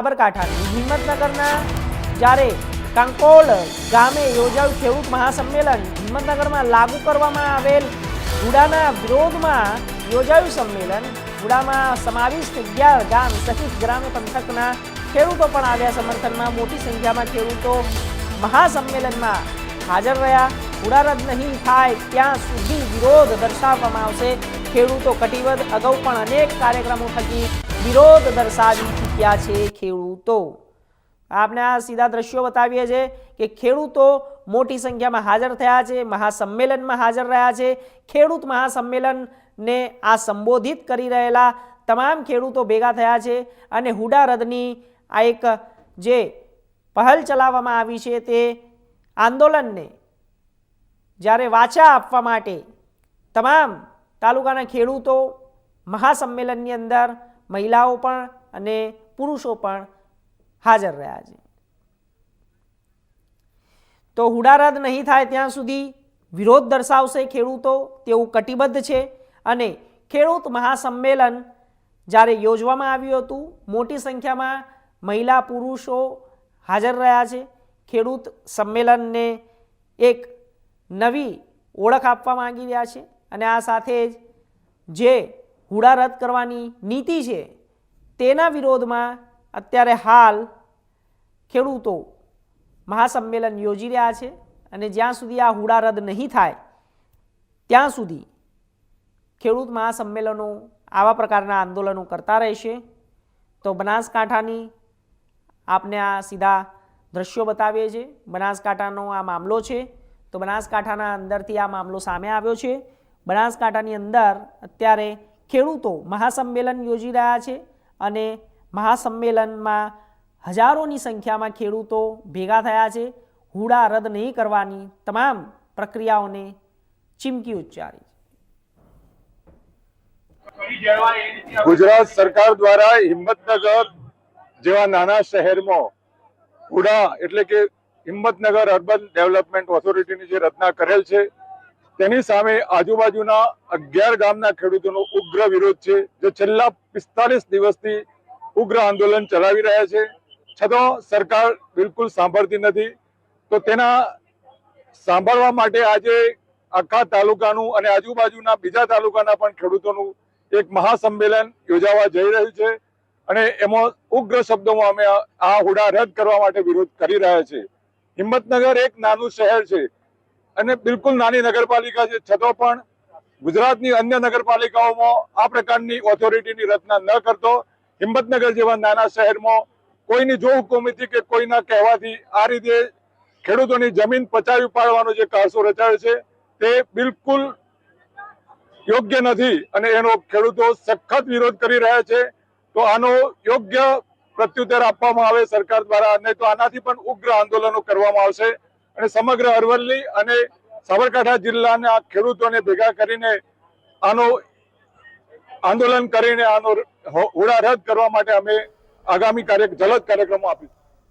સાબરકાંઠાની હિંમતનગરના જ્યારે કંકોળ ગામે યોજાયું ખેડૂત મહાસંમેલન, હિંમતનગરમાં લાગુ કરવામાં આવેલ હુડાના વિરોધમાં યોજાયું સંમેલન. હુડામાં સમાવિષ્ટ અગિયાર ગામ સહિત ગ્રામ્ય પંથકના ખેડૂતો પણ આવ્યા સમર્થનમાં. મોટી સંખ્યામાં ખેડૂતો મહાસંમેલનમાં હાજર રહ્યા. હુડા રદ નહીં થાય ત્યાં સુધી વિરોધ દર્શાવવામાં આવશે. ખેડૂતો કટિબદ્ધ. અગાઉ પણ અનેક કાર્યક્રમો થકી વિરોધ દર્શાવી ચૂક્યા છે ખેડૂતો. આપને આ સીધા દ્રશ્યો બતાવીએ છીએ કે ખેડૂતો મોટી સંખ્યામાં હાજર થયા છે, મહાસંમેલનમાં હાજર રહ્યા છે. ખેડૂત મહાસંમેલનને આ સંબોધિત કરી રહેલા તમામ ખેડૂતો ભેગા થયા છે અને હુડા રદની આ એક જે પહેલ ચલાવવામાં આવી છે તે આંદોલનને જ્યારે વાચા આપવા માટે તમામ તાલુકાના ખેડૂતો, મહાસંમેલનની અંદર મહિલાઓ પણ અને પુરુષો પણ હાજર રહ્યા છે. તો હુડારદ નહીં થાય ત્યાં સુધી વિરોધ દર્શાવશે ખેડૂતો, તેવું કટિબદ્ધ છે. અને ખેડૂત મહાસંમેલન જ્યારે યોજવામાં આવ્યું હતું, મોટી સંખ્યામાં મહિલા પુરુષો હાજર રહ્યા છે. ખેડૂત સંમેલનને એક નવી ઓળખ આપવા માંગી રહ્યા છે. અને આ સાથે જ જે હુડા રદ કરવાની નીતિ છે, તેના વિરોધમાં અત્યારે હાલ ખેડૂતો મહાસંમેલન યોજી રહ્યા છે અને જ્યાં સુધી આ હુડા રદ નહીં થાય, ત્યાં સુધી ખેડૂત મહાસંમેલનો આવા પ્રકારના આંદોલનો કરતા રહેશે. તો બનાસકાંઠાની આપને આ સીધા દ્રશ્યો બતાવીએ છીએ. બનાસકાંઠાનો આ મામલો છે. તો બનાસકાંઠાના અંદરથી આ મામલો સામે આવ્યો છે. બનાસકાંઠાની અંદર અત્યારે ખેડૂતો મહાસંમેલન યોજી રહ્યા છે અને મહાસંમેલનમાં હજારોની સંખ્યામાં ખેડૂતો ભેગા થયા છે. હુડા રદ નહીં કરવાની તમામ પ્રક્રિયાઓને ચીમકી ઉચ્ચારી ગુજરાત સરકાર દ્વારા હિંમતનગર જેવા નાના શહેરમાં હુડા એટલે કે હિંમતનગર અર્બન ડેવલપમેન્ટ ઓથોરિટીની જે રચના કરેલ છે તેની સામે આજુબાજુના અગિયાર ગામના ખેડૂતોનો ઉગ્ર વિરોધ છે, જે છેલ્લા પિસ્તાલીસ દિવસથી ઉગ્ર આંદોલન ચલાવી રહ્યા છે. છતાં સરકાર બિલકુલ સાંભળતી નથી. તો તેના સાંભળવા માટે આજે આખા તાલુકાનું અને આજુબાજુના બીજા તાલુકાના પણ ખેડૂતોનું એક મહાસંમેલન યોજાવા જઈ રહ્યું છે અને એમાં ઉગ્ર શબ્દોમાં અમે આ- હોડા રદ કરવા માટે વિરોધ કરી રહ્યા છે. હિંમતનગર એક નાનું શહેર છે. અને બિલકુલ નાની નગરપાલિકા છે, છતાં પણ ગુજરાતની અન્ય નગરપાલિકાઓમાં આ પ્રકારની ઓથોરિટીની રચના ન કરતો. હિંમતનગર જેવા નાના શહેરમાં કોઈની જો હુકુમતી કે કોઈના કહેવાથી આ રીતે ખેડૂતોની જમીન પચાવી પાડવાનો જે કારસો રચાયો છે, તે બિલકુલ યોગ્ય નથી અને એનો ખેડૂતો સખત વિરોધ કરી રહ્યા છે. તો આનો યોગ્ય પ્રત્યુત્તર આપવામાં આવે સરકાર દ્વારા અને તો આનાથી પણ ઉગ્ર આંદોલનો કરવામાં આવશે. અને સમગ્ર અરવલ્લી અને સાબરકાંઠા જિલ્લાના ખેડૂતોને ભેગા કરીને આનો આંદોલન કરીને આનો હોડા રદ કરવા માટે અમે આગામી કાર્ય જલદ કાર્યક્રમો આપીશું.